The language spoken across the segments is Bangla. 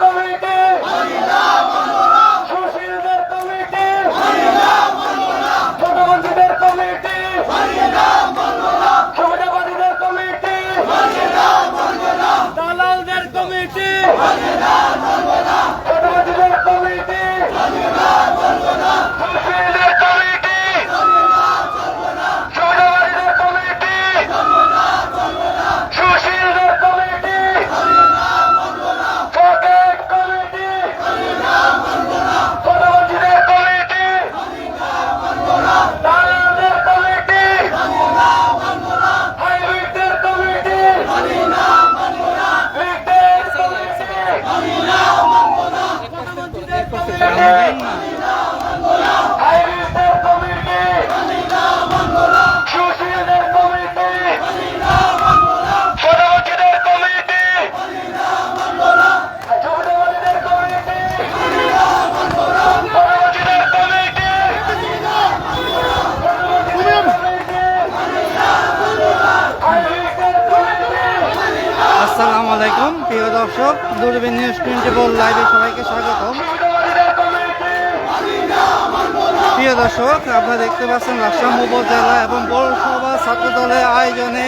কমিটি সুশীলদের কমিটি ছোটবন্ধুদের কমিটি সুবিধাবাদীদের কমিটি দালালদের কমিটি ছোটবন্ধুদের কমিটি সুশীলদের কমিটি সুবিধাবাদীদের কমিটি সুশীলদের কমিটি পকেট কমিটি ছোটবন্ধুদের কমিটি দালালদের কমিটি হাইব্রিডদের কমিটি লীগদের কমিটি হাইব্রিডদের কমিটি সুশীলদের কমিটি ছোটবন্ধুদের কমিটি ছোটবন্ধুদের কমিটি ছোটবন্ধুদের কমিটি হাইব্রিডদের কমিটি আসসালামু আলাইকুম প্রিয় দর্শক, দূরবীন নিউজ টোয়েন্টি ফোর লাইভে সবাইকে স্বাগতম। প্রিয় দর্শক, আপনারা দেখতে পাচ্ছেন লাকসাম উপজেলা এবং পৌরসভা ছাত্র দলের আয়োজনে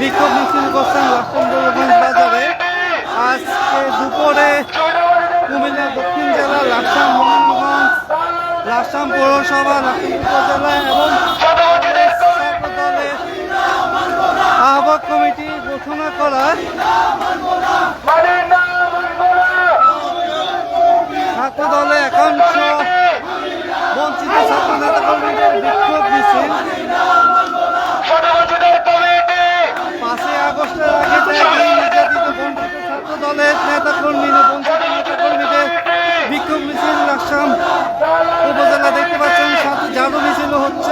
বিক্ষোভ মিছিল করছেন দুর্গঞ্জ বাজারে। আজকে দুপুরে কুমিল্লা দক্ষিণ জেলা লাকসাম মোহনগঞ্জ লাকসাম পৌরসভা লাকসাম উপজেলা এবং আহ্বায়ক কমিটি ঘোষণা করার ছাত্র দলে একাংশ বঞ্চিত ছাত্র নেতা কর্মীদের বিক্ষোভ মিছিল। পাঁচই আগস্টের আগে নির্যাতিত বঞ্চিত ছাত্র দলের নেতা কর্মী বঞ্চিত নেতা কর্মীদের বিক্ষোভ মিছিল লাকসাম উপজেলা দেখতে পাচ্ছেন সাথে জাদু মিছিল হচ্ছে।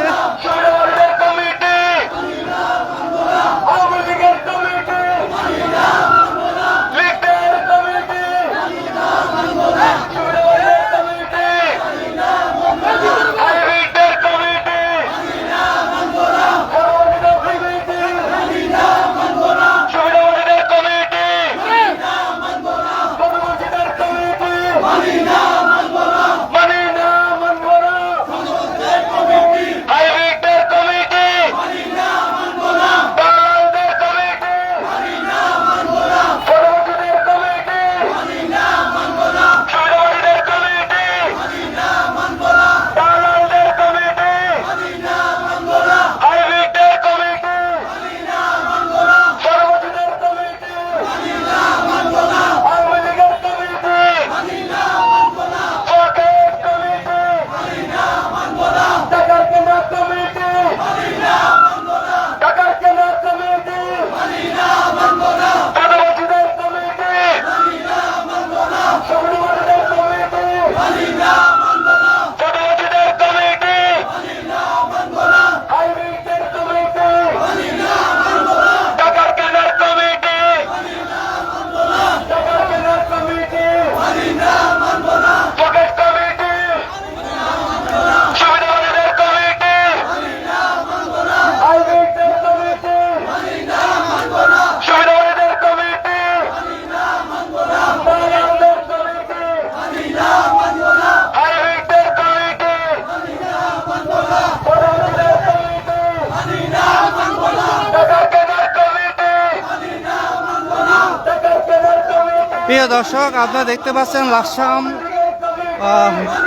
দর্শক, আপনারা দেখতে পাচ্ছেন লাকসাম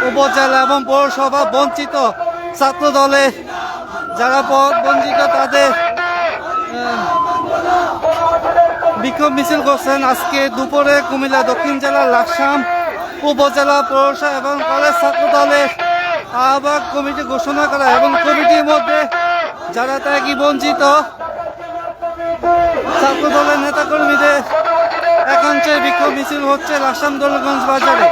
উপজেলা এবং পৌরসভা বঞ্চিত ছাত্র দলে যারা বঞ্চিত, তাদের বিক্ষোভ মিছিল করছেন। আজকে দুপুরে কুমিল্লা দক্ষিণ জেলার লাকসাম উপজেলা পৌরসভা এবং কলেজ ছাত্র দলের আহ্বায়ক কমিটি ঘোষণা করা এবং কমিটির মধ্যে যারা ত্যাগী বঞ্চিত ছাত্র দলের নেতাকর্মীদের একাংশের বিক্ষোভ মিছিল হচ্ছে লাসাম দোলগঞ্জ বাজারে।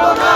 বলবো না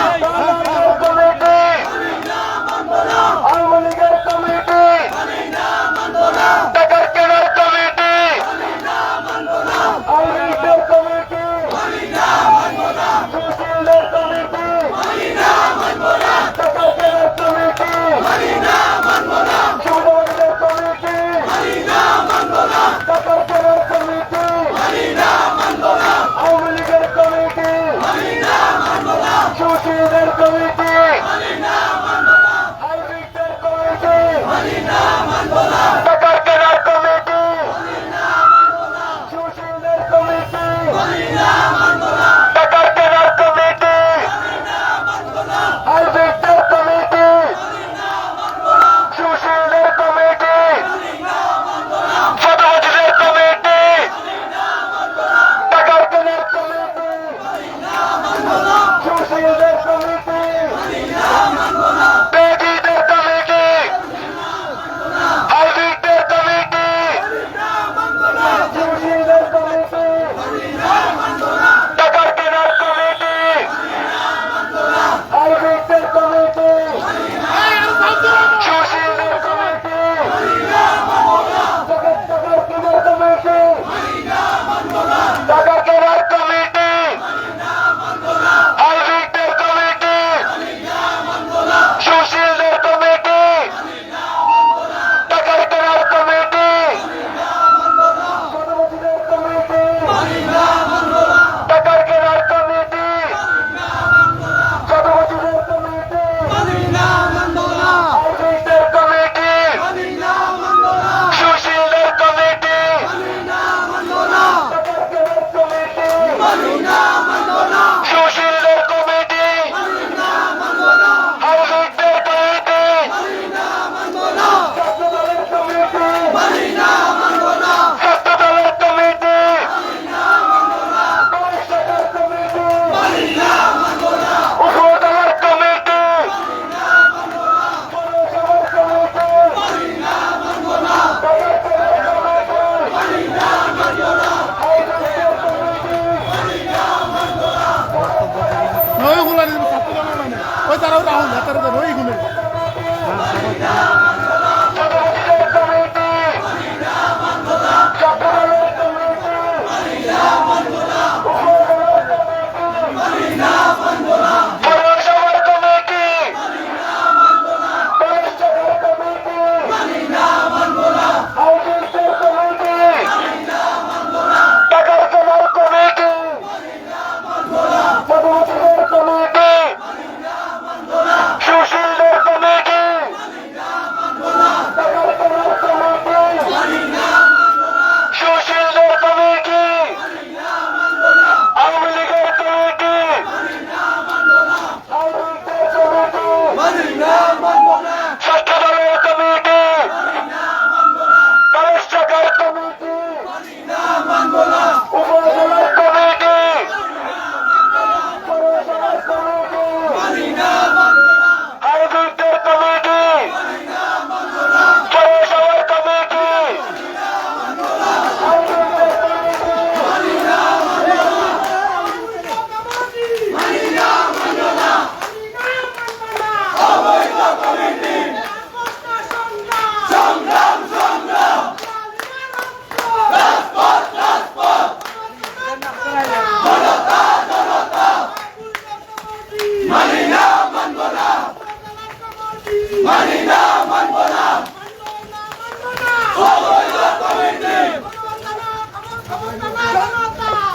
মানি না মানব না।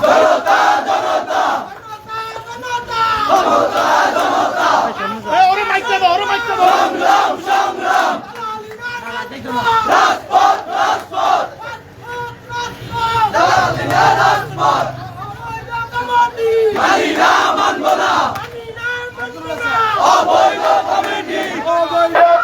জনতা জনতা জনতা জনতা ওরে মাইক অবৈধ কমিটি। Alexander.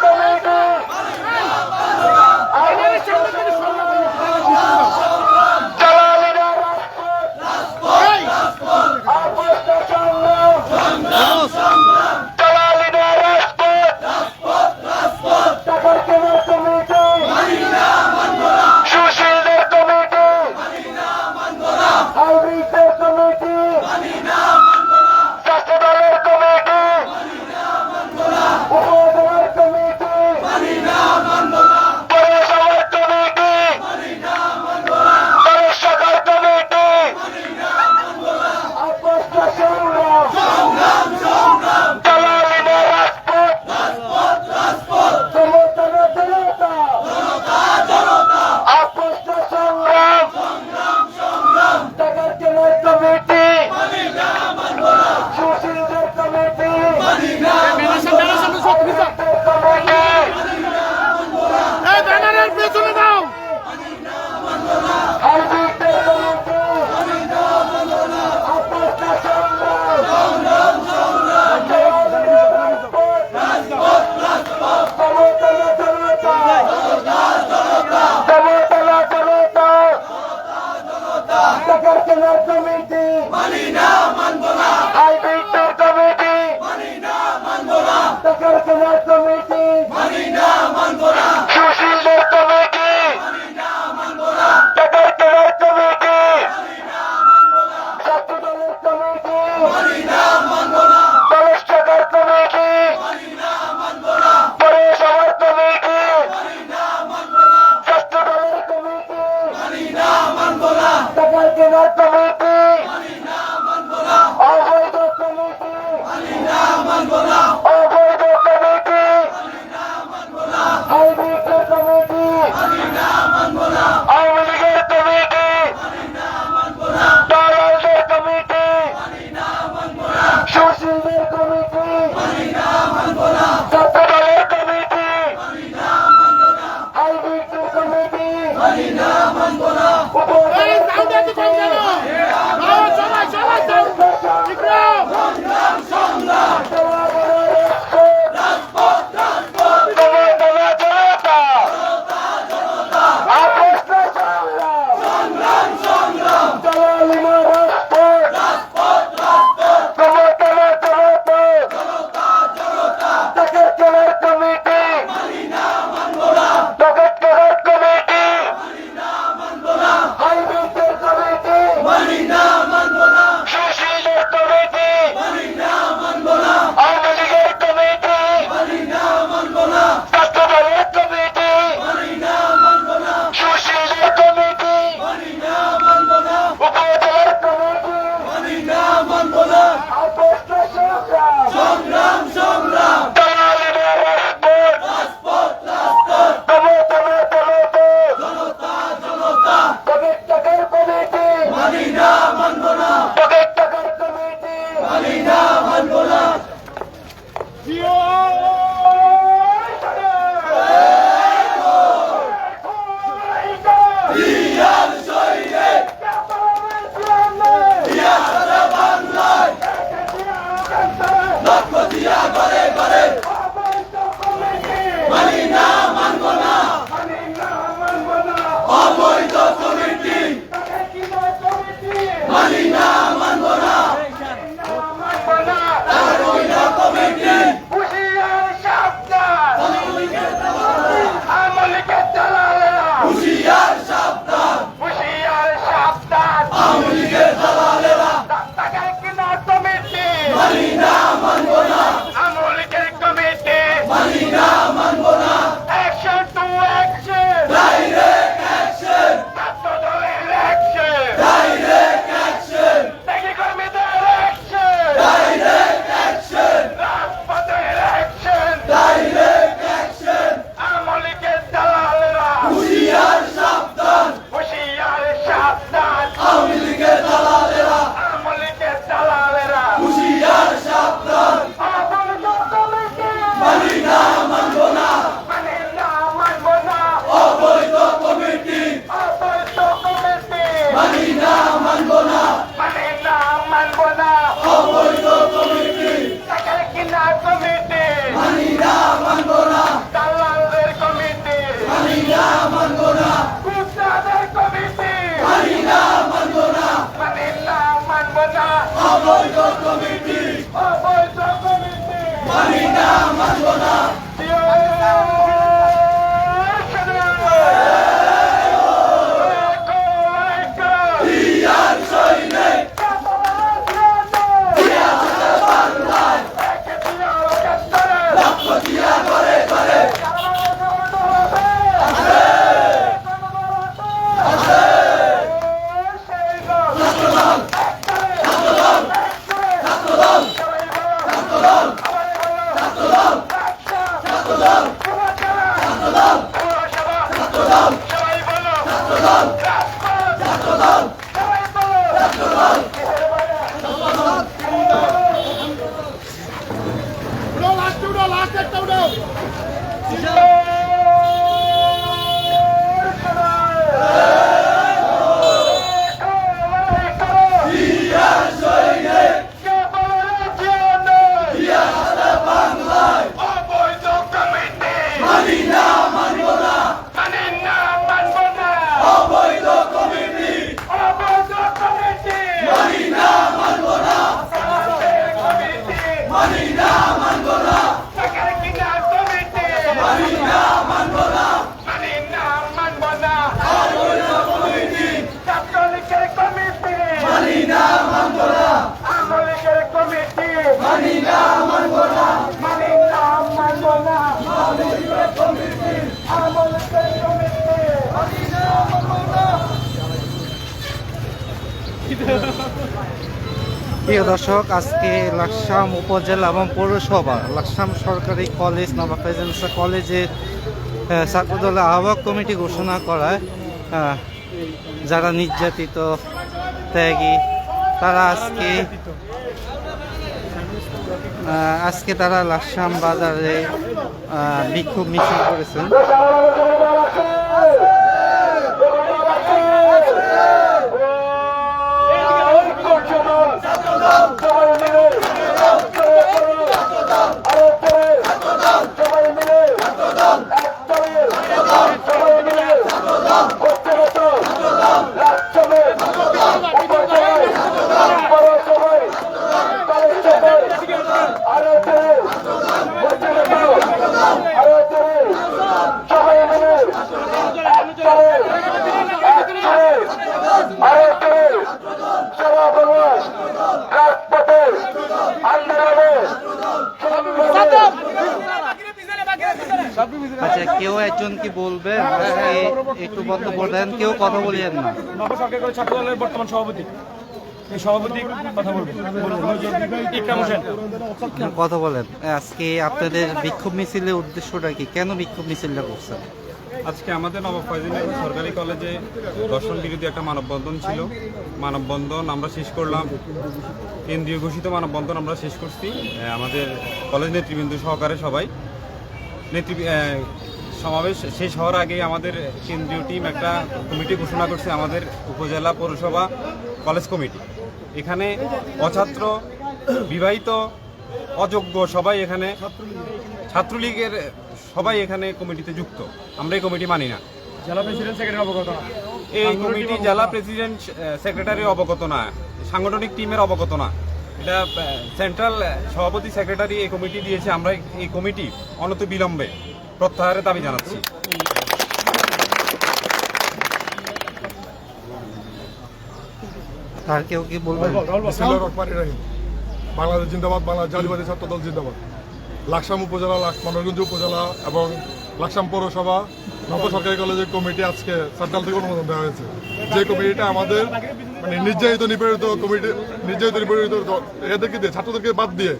মানবো না। অবৈধ কমিটি টাকার কিনা কমিটি। মানি না মানবো না দালালদের কমিটি। মানি না মানবো না কুত্তাদের কমিটি। মানি না মানবো না। মানি না মানবো না অবৈধ কমিটি। অবৈধ কমিটি। মানি না মানবো না প্রিয় দর্শক, আজকে লাকসাম উপজেলা এবং পৌরসভা, লাকসাম সরকারি কলেজ নবাকাইজেন্সা কলেজের ছাত্রদলের আহ্বায়ক কমিটি ঘোষণা করায় যারা নির্যাতিত, ত্যাগী, তারা আজকে আজকে তারা লাকসাম বাজারে বিক্ষোভ মিছিল করেছেন। Slobodan! বক্তব্য দেন কেউ কথা বলিয়েন না। নব সরকার করে ছাত্র দলের বর্তমান সভাপতি। এই সভাপতি কথা বলবেন কথা বলেন। আজকে আপনাদের বিক্ষোভ মিছিলের উদ্দেশ্যটা কি? কেন বিক্ষোভ মিছিলটা করছেন? আজকে আমাদের নবাব ফয়জুল্লাহ সরকারি কলেজে দর্শন বিরোধী একটা মানববন্ধন ছিল। মানববন্ধন আমরা শেষ করলাম। কেন্দ্রীয় ঘোষিত মানববন্ধন আমরা শেষ করছি। আমাদের কলেজ নেতৃবৃন্দ সহকারে সবাই। নেতৃ সমাবেশ শেষ হওয়ার আগে আমাদের কেন্দ্রীয় টিম একটা কমিটি ঘোষণা করছে আমাদের উপজেলা পৌরসভা কলেজ কমিটি। এখানে অছাত্র বিবাহিত অযোগ্য সবাই এখানে ছাত্রলীগের সবাই এখানে কমিটিতে যুক্ত। আমরা এই কমিটি মানি না। জেলা প্রেসিডেন্ট সেক্রেটারি অবগত না। এই কমিটি জেলা প্রেসিডেন্ট সেক্রেটারি অবগত না। সাংগঠনিক টিমের অবগত না। এটা সেন্ট্রাল সভাপতি সেক্রেটারি এই কমিটি দিয়েছে। আমরা এই কমিটি অনত বিলম্বে প্রত্যাহারের দাবি জানাচ্ছি। আর কেউ কি বলবেন? বাংলাদেশ জিন্দাবাদ বাংলাদেশ জাতীয়বাদী ছাত্রদল জিন্দাবাদ। লাকসাম উপজেলা লাক- মানবগঞ্জ উপজেলা এবং লাকসাম পৌরসভা নব সরকারি কলেজের কমিটি আজকে সরকার থেকে অনুমোদন দেওয়া হয়েছে। যে কমিটিটা আমাদের মানে নির্যাতিত নিপীড়িত কমিটি নির্যাতিত নিপীড়িত এদেরকে দিয়ে ছাত্রদেরকে বাদ দিয়ে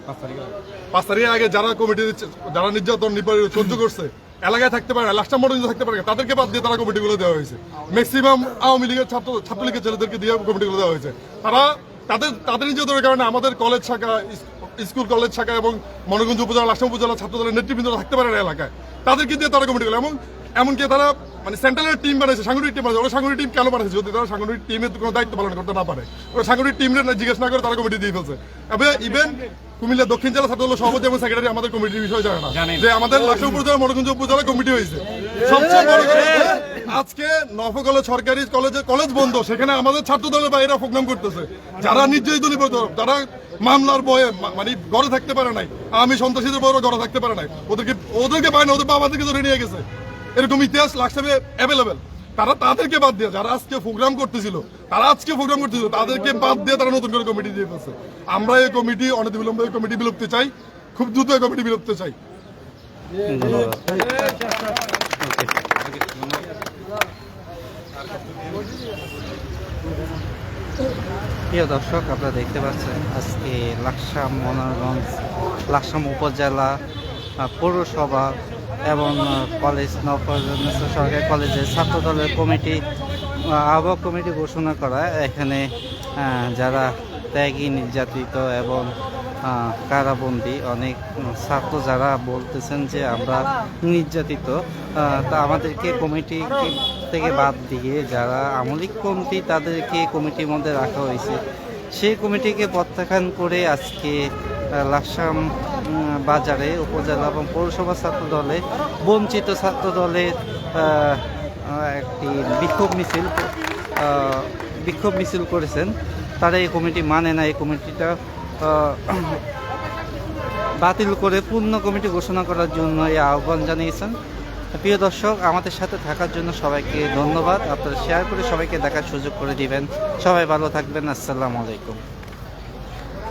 পাঁচ তারিখের আগে যারা কমিটি যারা নির্যাতন নিপীড়িত সহ্য করছে এলাকায় থাকতে পারে লাস্টার মডেল থাকতে পারে তাদেরকে বাদ দিয়ে তারা কমিটিগুলো দেওয়া হয়েছে। ম্যাক্সিমাম আওয়ামী লীগের ছাত্র ছাত্রলীগের ছেলেদেরকে দিয়ে কমিটিগুলো দেওয়া হয়েছে। তারা তাদের তাদের নির্যাতনের কারণে আমাদের কলেজ শাখা স্কুল, কলেজ, শাখা এবং মনোগঞ্জ উপজেলা লাকসাম উপজেলা ছাত্রদলের নেতৃবৃন্দ থাকতে পারে না এলাকায়। তাদের কিন্তু তারা কমিটি করে এবং এমনকি তারা মানে সেন্ট্রালের টিম বানিয়েছে, সাংগঠনিক টিম বানাইছে ওরা সাংগঠনিক টিম কেন বানাইছে যদি তারা সাংগঠনিক টিমের কোনো দায়িত্ব পালন করতে না পারে, ওরা সাংগঠনিক টিমের জিজ্ঞেস না করে তারা কমিটি দিয়ে ফেলছে। এবার ইভেন কুমিল্লা দক্ষিণ জেলা ছাত্র দলের সভাপতি এবং সেক্রেটারি আমাদের কমিটির বিষয় জানে না। যে আমাদের লাকসাম উপজেলা মনোগঞ্জ উপজেলা কমিটি হয়েছে। সবচেয়ে বড় আজকে নফকলে সরকারি কলেজে কলেজ বন্ধ সেখানে আমাদের ছাত্র দলের বাইরে প্রোগ্রাম করতেছে। যারা নির্যাতিত নিপীড়িত যারা মামলার বয়ে মানে ঘরে থাকতে পারে নাই। আমি সন্ত্রাসীদের বড় ঘরে থাকতে পারে নাই। ওদেরকে ওদেরকে পায় না ওদের বাবাদেরকে ধরে নিয়ে গেছে। এরকম ইতিহাস লাকসামে অ্যাভেলেবেল তারা তাদেরকে বাদ দিয়ে, যারা আজকে প্রোগ্রাম করতেছিল, তারা আজকে প্রোগ্রাম করতেছিল, তাদেরকে বাদ দিয়ে তারা নতুন করে কমিটি দিয়ে ফেলছে আমরা এই কমিটি অনতিবিলম্বে এই কমিটি বিলুপ্তি চাই, খুব দ্রুত এই কমিটি বিলুপ্তি চাই। প্রিয় দর্শক, আপনারা দেখতে পাচ্ছেন আজকে লাকসাম মনোরগঞ্জ, লাকসাম উপজেলা পৌরসভা এবং কলেজ নবপ্রজন্ম সরকারি কলেজের ছাত্র দলের কমিটি আহ, আহ্বায়ক কমিটি ঘোষণা করা এখানে যারা ত্যাগী নির্যাতিত এবং কারাবন্দী অনেক ছাত্র যারা বলতেছেন যে আমরা নির্যাতিত তা আমাদেরকে কমিটি থেকে বাদ দিয়ে যারা আমলিক কমিটি তাদেরকে কমিটির মধ্যে রাখা হয়েছে। সেই কমিটিকে প্রত্যাখ্যান করে আজকে লাকসাম বাজারে, উপজেলা এবং পৌরসভা ছাত্র দলে বঞ্চিত ছাত্র দলের একটি বিক্ষোভ মিছিল বিক্ষোভ মিছিল করেছেন। তারা এই কমিটি মানে না, এই কমিটিটা বাতিল করে পূর্ণ কমিটি ঘোষণা করার জন্য এই আহ্বান জানিয়েছেন। প্রিয় দর্শক, আমাদের সাথে থাকার জন্য সবাইকে ধন্যবাদ। আপনারা শেয়ার করে সবাইকে দেখার সুযোগ করে দিবেন। সবাই ভালো থাকবেন। আসসালামু আলাইকুম।